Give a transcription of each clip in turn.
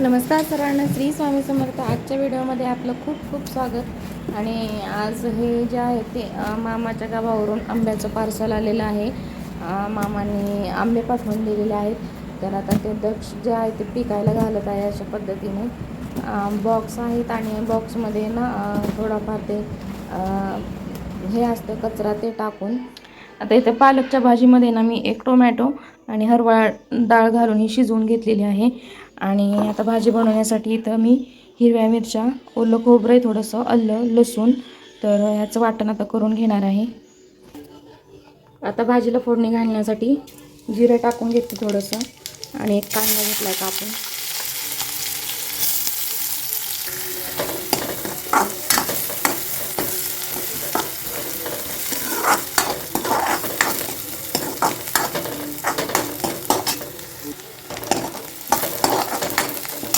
नमस्कार सर्वांना श्री स्वामी समर्थ. आजच्या व्हिडिओमध्ये आपलं खूप खूप स्वागत. आणि आज हे जे आहे ते मामाच्या गावावरून आंब्याचं पार्सल आलेलं आहे. मामाने आंबे पाठवून दिलेले आहेत. तर आता ते दक्ष जे आहे ते पिकायला घालत आहे अशा पद्धतीने. बॉक्स आहेत आणि बॉक्समध्ये ना अ, थोडाफार ते हे असतं कचरा ते टाकून. आता इथे पालकच्या भाजीमध्ये ना मी एक टोमॅटो आणि हरवाळ डाळ घालून ही शिजवून घेतलेली आहे. आणि आता भाजी बनवण्यासाठी इथं मी हिरव्या मिरच्या ओलं खोबरं आहे थोडंसं अल्लं लसूण. तर ह्याचं वाटण आता करून घेणार आहे. आता भाजीला फोडणी घालण्यासाठी जिरं टाकून घेते थोडंसं. आणि एक कांदा घेतला आहे कापून.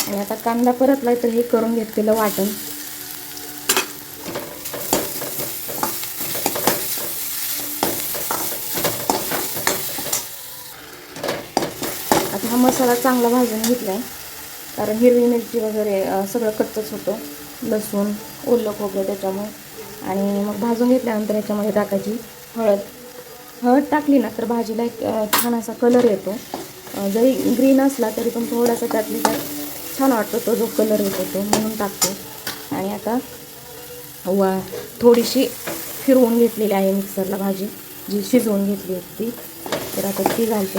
आणि आता कांदा परतला तर हे करून घेतलेलं वाटण. आता हा मसाला चांगला भाजून घेतला आहे कारण हिरवी मिरची वगैरे सगळं कच्चंच होतं. लसूण ओलं खोबरं त्याच्यामुळे. आणि मग भाजून घेतल्यानंतर याच्यामध्ये टाकायची हळद. हळद टाकली ना तर भाजीला एक छान असा कलर येतो. जरी ग्रीन असला तरी पण थोडासा त्यातली त्यात छान वाटतो तो जो कलर येतो तो म्हणून टाकतो. आणि आता वा थोडीशी फिरवून घेतलेली आहे मिक्सरला भाजी जी शिजवून घेतली होती. तर आता ती घालते.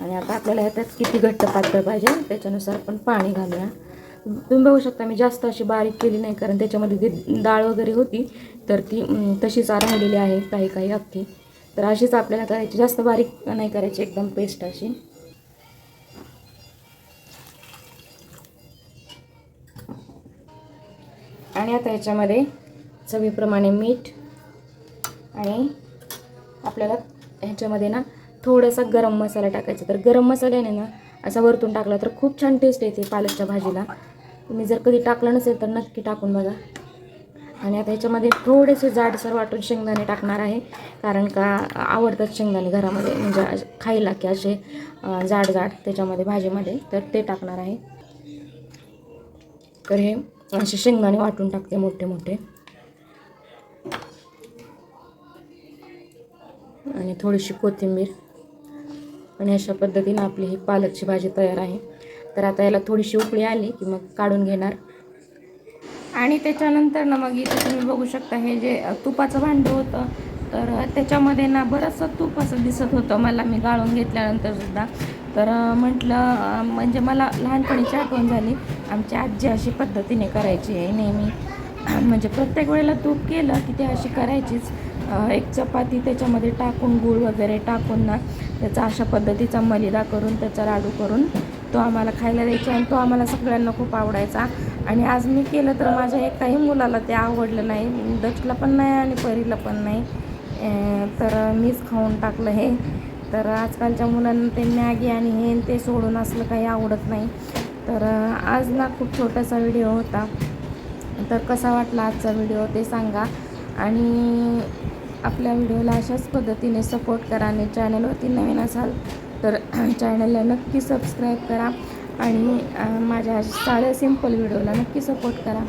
आणि आता आपल्याला ह्याच्यात किती घट्ट पातळ पाहिजे त्याच्यानुसार आपण पाणी घालूया. तुम्ही बघू शकता मी जास्त अशी बारीक केली नाही कारण त्याच्यामध्ये जी डाळ वगैरे होती तर ती तशीच राहिलेली आहे काही काही अख्खी. तर अशीच आपल्याला करायची जास्त बारीक नाही करायची एकदम पेस्ट अशी. आणि आता याच्यामध्ये चवीप्रमाणे मीठ आणि आपल्याला ह्याच्यामध्ये ना थोडासा गरम मसाला टाकायचा. तर गरम मसाल्याने ना असा वरतून टाकला तर खूप छान टेस्ट येते पालकच्या भाजीला. तुम्ही जर कधी टाकलं नसेल तर नक्की टाकून बघा. आणि आता ह्याच्यामध्ये थोडेसे जाडसर वाटून शेंगदाणे टाकणार आहे. कारण का आवडतात शेंगदाणे घरामध्ये. म्हणजे खायला की असे जाड जाड त्याच्यामध्ये भाजीमध्ये. तर ते टाकणार आहे. तर हे असे शेंगदाणे वाटून टाकते मोठे मोठे. आणि थोडीशी कोथिंबीर. आणि अशा पद्धतीनं आपली ही पालकची भाजी तयार आहे. तर आता याला थोडीशी उकळी आली की मग काढून घेणार. आणि त्याच्यानंतर ना मग इथे तुम्ही बघू शकता हे जे तुपाचं भांडं होतं तर त्याच्यामध्ये ना बरंचसं तूप असं दिसत होतं. मला मी गाळून घेतल्यानंतर सुद्धा. तर म्हटलं म्हणजे मला लहानपणीची आठवण झाली. आमची आजी अशी पद्धतीने करायची आहे नेहमी. म्हणजे प्रत्येक वेळेला तूप केलं की ते अशी करायचीच. एक चपाती त्याच्यामध्ये टाकून गूळ वगैरे टाकून ना त्याचा अशा पद्धतीचा मलिदा करून त्याचा लाडू करून तो आम्हाला खायला द्यायचा आणि तो आम्हाला सगळ्यांना खूप आवडायचा. आणि आज मी केलं तर माझ्या एकाही मुलाला ते आवडलं नाही. दक्षला पण नाही आणि परीला पण नाही. तर मीच खाऊन टाकलं हे. तर आजकालच्या मुलांना ते मॅगी आणि हे ते सोडून असलं काही आवडत नाही. तर आज ना खूप छोटासा व्हिडिओ होता. तर कसा वाटला आजचा व्हिडिओ ते सांगा. आणि आपल्या व्हिडिओला अशाच पद्धतीने सपोर्ट करा आणि चॅनलवरती नवीन असाल तर चॅनलला नक्की सबस्क्राईब करा. आणि माझ्या साध्या सिंपल व्हिडिओला नक्की सपोर्ट करा.